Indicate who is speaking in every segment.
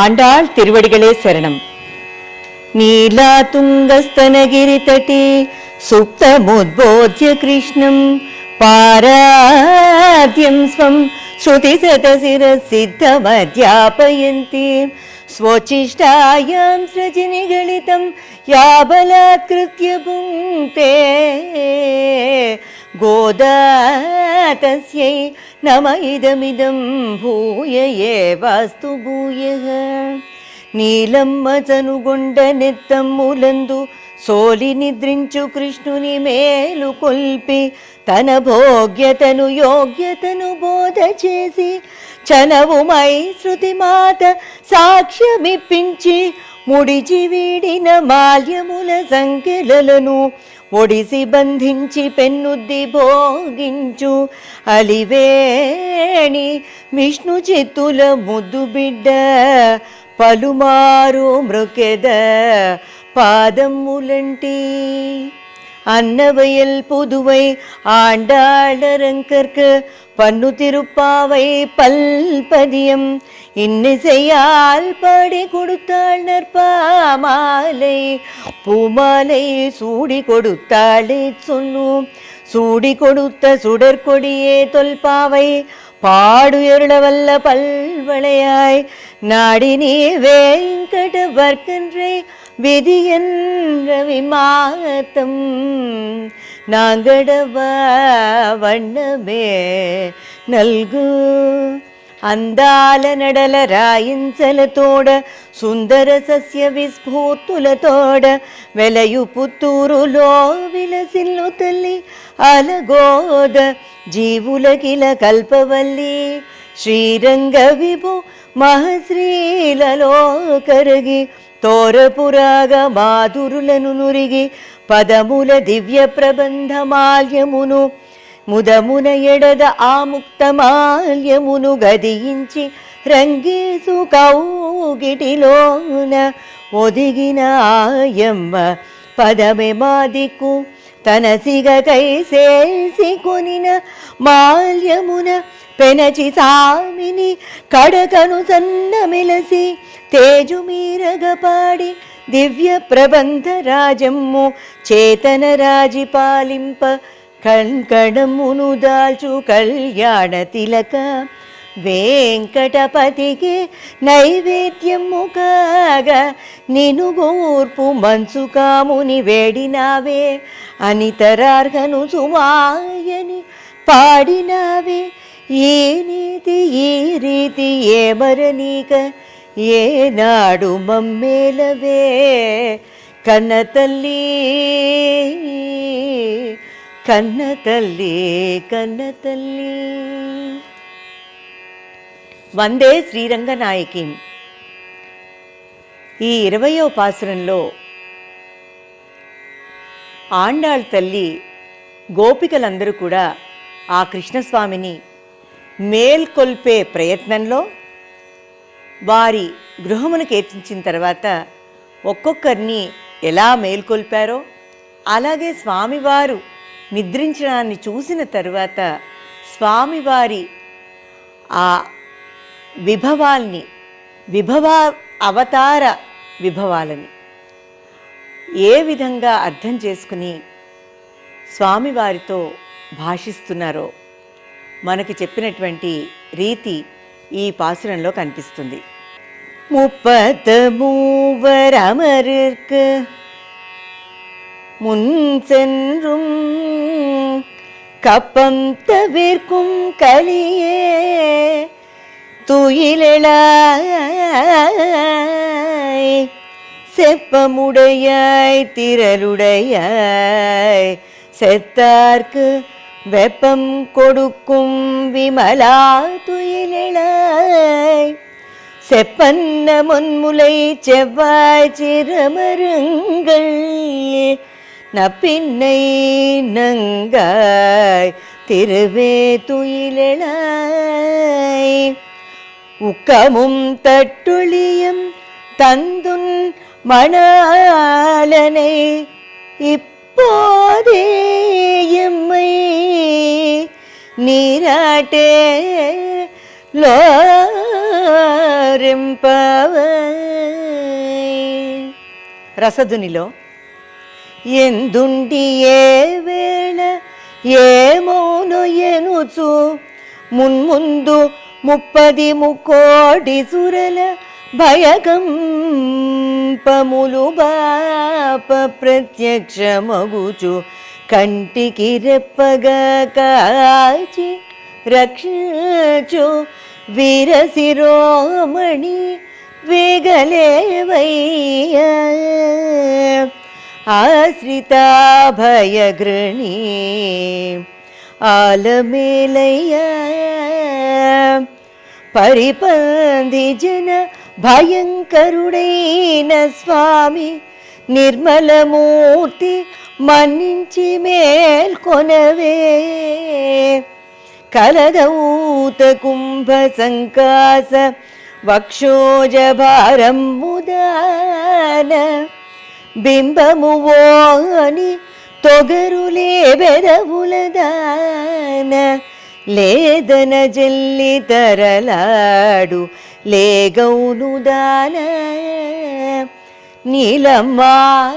Speaker 1: ആണ്ടാൾ തിരുവടികളെ ശരണം. നീലാ തുങ്കസ്തനഗിരി തട്ടി സുപ്തമുദ്ബോധ്യ കൃഷ്ണം. പാരാദ്യം സ്വം ശ്രുതി സദസിരസിദ്ധമധ്യാപയന്തി സ്വചിഷ്ടായം സൃജിനി ഗണിതം യാബലാകൃത്യ నమ ఇదమిదం భూయ ఏ వాస్తు భూయ నీలమ్మ చనుగొండ నెత్తమ్ములందు సోలి నిద్రించు కృష్ణుని మేలు కొల్పి తన భోగ్యతను యోగ్యతను బోధ చేసి చనవుమై శృతి మాత సాక్ష్యమిప్పించి ముడిచి వీడిన మాల్యముల సంఖ్యలను ఒడిసి బంధించి పెన్నుద్ది భోగించు అలివేణి విష్ణు చిత్తుల ముద్దు బిడ్డ పలుమారు మృకెద పాదములంటి அன்னவயல் புதுவை ஆண்டாளரங்கற்கு பன்னு திருப்பாவை பல்பதியம் இன்னிசையால் பாடி கொடுத்தாள் நற்பாமாலை. பூமாலை சூடி கொடுத்தாளே சொல்லும். சூடி கொடுத்த சுடற்கொடியே தொல்பாவை. பாடுயர்ளவல்ல பல்வளையாய். நாடி நீ வேங்கட வர்க்கன்றை விதியன் ரவிமாத்தம் நாங்கடவ வண்ணமே நல்கு అందాల నడల రాయించలతోడ సుందర సస్య విస్ఫూర్తులతోడ వెలయు పుత్తూరులో విలసిల్లు తల్లి అలగోద జీవులకిల కల్పవల్లి శ్రీరంగ విభు మహశ్రీలలో కరిగి తోరపురాగ మాధురులను నురిగి పదముల దివ్య ప్రబంధ మాల్యమును ముదమున ఎడద ఆ ముక్తమాల్యమును గదియించి రంగేసు కౌగిటిలోన ఒదిగిన ఆయమ్మ పదమే మాదికు తన సిగ కైసేసి కొనిన మాల్యమున పెనచి సామిని కడకను సన్న తేజుమీరగపాడి దివ్య ప్రబంధ రాజమ్ము చేతన రాజి పాలింప కంకణమును దాల్చు కళ్యాణ తిలక. వెంకటపతికి నైవేద్యము కాగా. నిను గూర్పు మంచు కాముని వేడినావే. అనితరార్హను సుమాయని పాడినావే. ఏ నీతి ఈ రీతి ఏ ఏమరనీక ఏనాడు మమ్మేలవే. కన్న తల్లి కన్న తల్లి కన్న తల్లి వందే శ్రీరంగనాయకి. ఈ ఇరవయో పాసురంలో ఆండాళ్ తల్లి గోపికలందరూ కూడా ఆ కృష్ణస్వామిని మేల్కొల్పే ప్రయత్నంలో వారి గృహమును కీర్తించిన తర్వాత ఒక్కొక్కరిని ఎలా మేల్కొల్పారో అలాగే స్వామివారు నిద్రించడాన్ని చూసిన తరువాత స్వామివారి ఆ విభవాల్ని విభవ అవతార విభవాలని ఏ విధంగా అర్థం చేసుకుని స్వామివారితో భాషిస్తున్నారో మనకి చెప్పినటువంటి రీతి ఈ పాసురంలో కనిపిస్తుంది முப்பத்து மூவர் அமரிற்கு முன் சென்றும் கப்பம் தவிர்க்கும் கலியே துயிலாய் செப்பமுடையாய் திரளுடையாய் செத்தார்க்கு வெப்பம் கொடுக்கும் விமலா துயிலாய் செப்பன்ன முன்முலை செவ்வாய் சிறமருங்கள் நப்பின்னை நங்காய் திருவே துயிலெழாய் உக்கமும் தட்டுளியும் தந்துன் மணாளனை இப்போதே எம்மை நீராட்டே லோ రసధునిలో ఎందుండి ఏ వేళ? ఏమోను ఎనుచు? మున్ముందు ముప్పది ముక్కోటి సురల భయకంపములు బాప ప్రత్యక్షమగుచు. కంటికి రెప్పగా కాచి రక్షచు. వీరశిరోమణి వేగలేవయ్యా. ఆశ్రితాభయగృణి ఆలమేలయ్యా పరిపంది జన భయంకరుడైన స్వామి నిర్మలమూర్తి మన్నించి మేల్కొనవే కలదౌత కుంభ సంకాస వక్షోజ భారం ముదాన బింబము అని తొగరులే బెదవులదాన లేదన జల్లి తరలాడు లేగౌను దాన. నీలమ్మా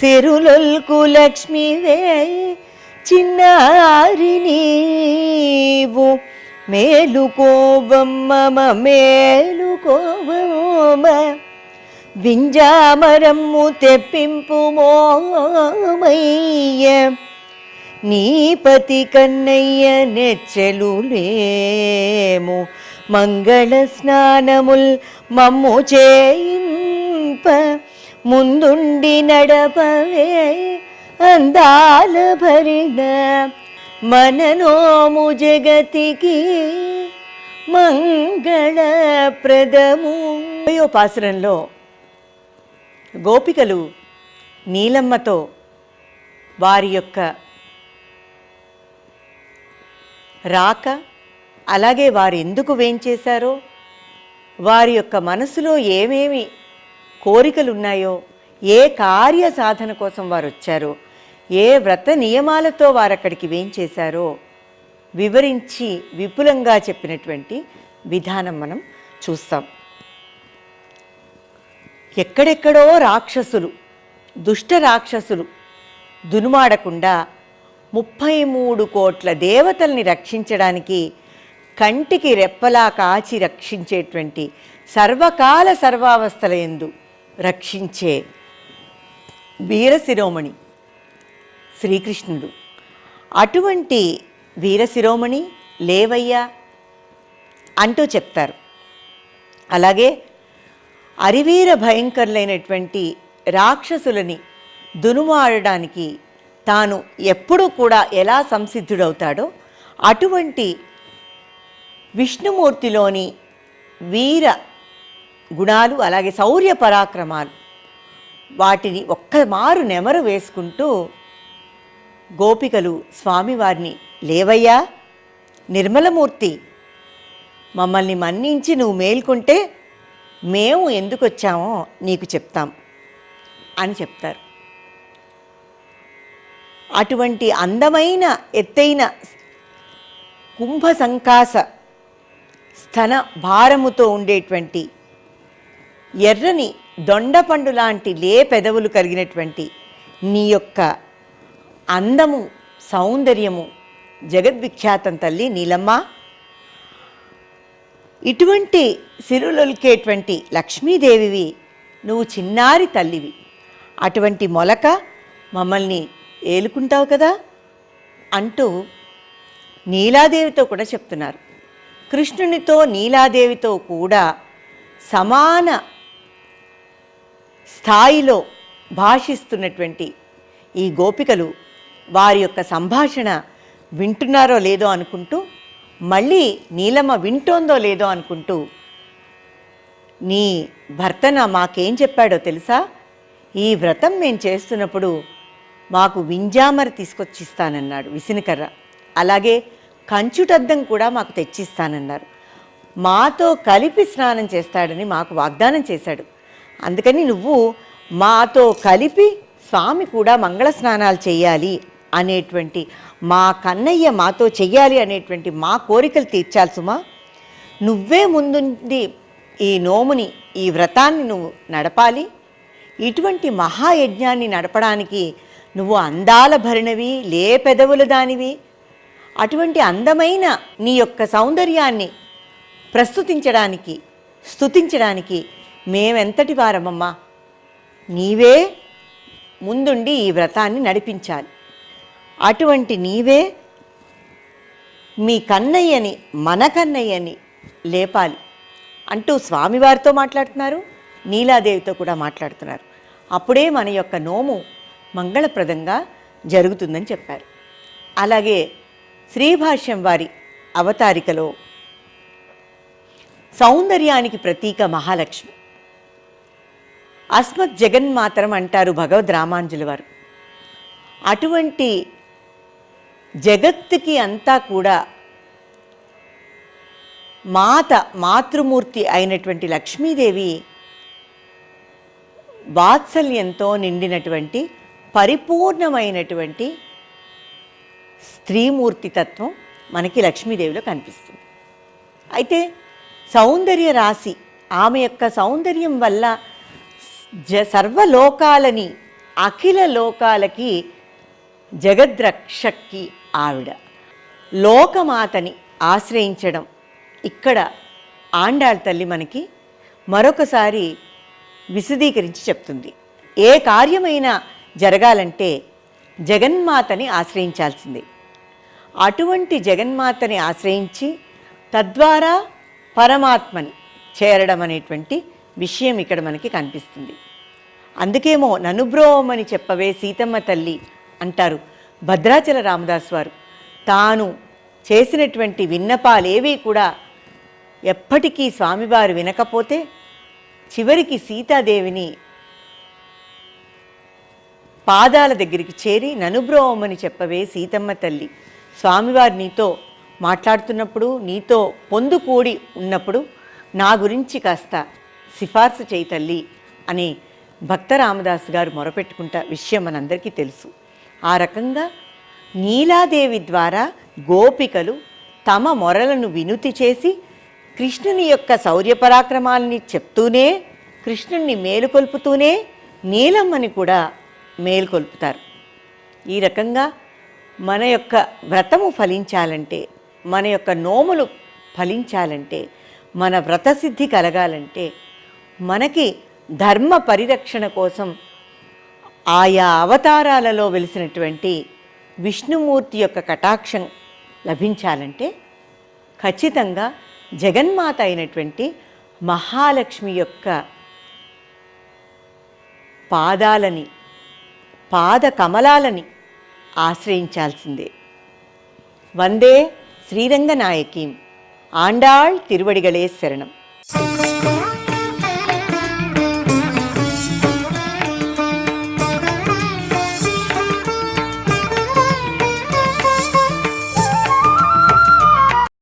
Speaker 1: సిరులొల్కు లక్ష్మివే చిన్నారి నీవు. మేలుకోవమ్మ మేలుకోవమ్మ వింజామరమ్ము తెప్పింపు మోమయ్య నీపతి కన్నయ్య నెచ్చెలులేము మంగళ స్నానముల్ మమ్ము చేయింప ముందుండి నడపవే అందాల భరిన మననోము జగతికి మంగళప్రదము. పాసురంలో గోపికలు నీలమ్మతో వారి యొక్క రాక అలాగే వారు ఎందుకు వేంచేశారో వారి యొక్క మనసులో ఏమేమి కోరికలు ఉన్నాయో ఏ కార్య సాధన కోసం వారు వచ్చారో ఏ వ్రత నియమాలతో వారు అక్కడికి వేంచేశారో వివరించి విపులంగా చెప్పినటువంటి విధానం మనం చూస్తాం. ఎక్కడెక్కడో రాక్షసులు దుష్ట రాక్షసులు దునుమాడకుండా ముప్పై మూడు కోట్ల దేవతల్ని రక్షించడానికి కంటికి రెప్పలా కాచి రక్షించేటువంటి సర్వకాల సర్వావస్థల ఎందు రక్షించే వీరశిరోమణి శ్రీకృష్ణుడు. అటువంటి వీరశిరోమణి లేవయ్యా అంటూ చెప్తారు. అలాగే అరివీర భయంకరులైనటువంటి రాక్షసులని దునుమాడడానికి తాను ఎప్పుడూ కూడా ఎలా సంసిద్ధుడవుతాడో అటువంటి విష్ణుమూర్తిలోని వీర గుణాలు అలాగే శౌర్య పరాక్రమాలు వాటిని ఒక్క మారు నెమరు వేసుకుంటూ గోపికలు స్వామివారిని లేవయ్యా నిర్మలమూర్తి మమ్మల్ని మన్నించి నువ్వు మేల్కొంటే మేము ఎందుకు వచ్చామో నీకు చెప్తాం అని చెప్తారు. అటువంటి అందమైన ఎత్తైన కుంభ సంకాస స్తన భారముతో ఉండేటువంటి ఎర్రని దొండపండు లాంటి లే పెదవులు కలిగినటువంటి నీ యొక్క అందము సౌందర్యము జగద్విఖ్యాతం తల్లి నీలమ్మ. ఇటువంటి సిరులొలికేటువంటి లక్ష్మీదేవివి నువ్వు చిన్నారి తల్లివి. అటువంటి మొలక మమ్మల్ని ఏలుకుంటావు కదా? అంటూ నీలాదేవితో కూడా చెప్తున్నారు. కృష్ణునితో నీలాదేవితో కూడా సమాన స్థాయిలో భాషిస్తున్నటువంటి ఈ గోపికలు వారి యొక్క సంభాషణ వింటున్నారో లేదో అనుకుంటూ మళ్ళీ నీలమ్మ వింటోందో లేదో అనుకుంటూ నీ భర్తన మాకేం చెప్పాడో తెలుసా? ఈ వ్రతం మేము చేస్తున్నప్పుడు మాకు వింజామర తీసుకొచ్చిస్తానన్నాడు విసినకర్ర. అలాగే కంచుటద్దం కూడా మాకు తెచ్చిస్తానన్నారు. మాతో కలిపి స్నానం చేస్తాడని మాకు వాగ్దానం చేశాడు. అందుకని నువ్వు మాతో కలిపి స్వామి కూడా మంగళ స్నానాలు చేయాలి అనేటువంటి మా కన్నయ్య మాతో చెయ్యాలి అనేటువంటి మా కోరికలు తీర్చాలి సుమా. నువ్వే ముందుండి ఈ నోముని ఈ వ్రతాన్ని నువ్వు నడపాలి. ఇటువంటి మహాయజ్ఞాన్ని నడపడానికి నువ్వు అందాల భరిణవి లే పెదవుల దానివి. అటువంటి అందమైన నీ యొక్క సౌందర్యాన్ని ప్రస్తుతించడానికి స్తుతించడానికి మేమెంతటి వారమమ్మా. నీవే ముందుండి ఈ వ్రతాన్ని నడిపించాలి. అటువంటి నీవే మీ కన్నయ్యని మన కన్నయ్యని లేపాలి అంటూ స్వామివారితో మాట్లాడుతున్నారు నీలాదేవితో కూడా మాట్లాడుతున్నారు. అప్పుడే మన యొక్క నోము మంగళప్రదంగా జరుగుతుందని చెప్పారు. అలాగే శ్రీభాష్యం వారి అవతారికలో సౌందర్యానికి ప్రతీక మహాలక్ష్మి. అస్మత్ జగన్మాతరం అంటారు భగవద్ రామాంజుల వారు. అటువంటి జగత్తుకి అంతా కూడా మాత మాతృమూర్తి అయినటువంటి లక్ష్మీదేవి వాత్సల్యంతో నిండినటువంటి పరిపూర్ణమైనటువంటి స్త్రీమూర్తి తత్వం మనకి లక్ష్మీదేవిలో కనిపిస్తుంది. అయితే సౌందర్య రాశి ఆమె యొక్క సౌందర్యం వల్ల జ సర్వలోకాలని అఖిల లోకాలకి జగద్రక్షక్కి ఆవిడ. లోకమాతని ఆశ్రయించడం. ఇక్కడ ఆండాళ్ తల్లి మనకి మరొకసారి విశదీకరించి చెప్తుంది. ఏ కార్యమైనా జరగాలంటే జగన్మాతని ఆశ్రయించాల్సిందే. అటువంటి జగన్మాతని ఆశ్రయించి తద్వారా పరమాత్మని చేరడం అనేటువంటి విషయం ఇక్కడ మనకి కనిపిస్తుంది. అందుకేమో ననుబ్రోమని చెప్పవే సీతమ్మ తల్లి అంటారు. భద్రాచల రామదాస్ వారు. తాను చేసినటువంటి విన్నపాలేవి కూడా ఎప్పటికీ స్వామివారు వినకపోతే చివరికి సీతాదేవిని పాదాల దగ్గరికి చేరి ననుబ్రోమని చెప్పవే సీతమ్మ తల్లి స్వామివారు నీతో మాట్లాడుతున్నప్పుడు నీతో పొందుకూడి ఉన్నప్పుడు నా గురించి కాస్త సిఫార్సు చేయి తల్లి అని భక్త రామదాస్ గారు మొరపెట్టుకుంటా విషయం మనందరికీ తెలుసు. ఆ రకంగా నీలాదేవి ద్వారా గోపికలు తమ మొరలను వినుతి చేసి కృష్ణుని యొక్క శౌర్యపరాక్రమాల్ని చెప్తూనే కృష్ణుణ్ణి మేలుకొల్పుతూనే నీలమ్మని కూడా మేలుకొల్పుతారు. ఈ రకంగా మన యొక్క వ్రతము ఫలించాలంటే మన యొక్క నోములు ఫలించాలంటే మన వ్రతసిద్ధి కలగాలంటే మనకి ధర్మ పరిరక్షణ కోసం ఆయా అవతారాలలో వెలిసినటువంటి విష్ణుమూర్తి యొక్క కటాక్షం లభించాలంటే ఖచ్చితంగా జగన్మాత అయినటువంటి మహాలక్ష్మి యొక్క పాదాలని పాద కమలాలని ఆశ్రయించాల్సిందే. వందే శ్రీరంగనాయకీం. ఆండాళ్ తిరువడిగళే శరణం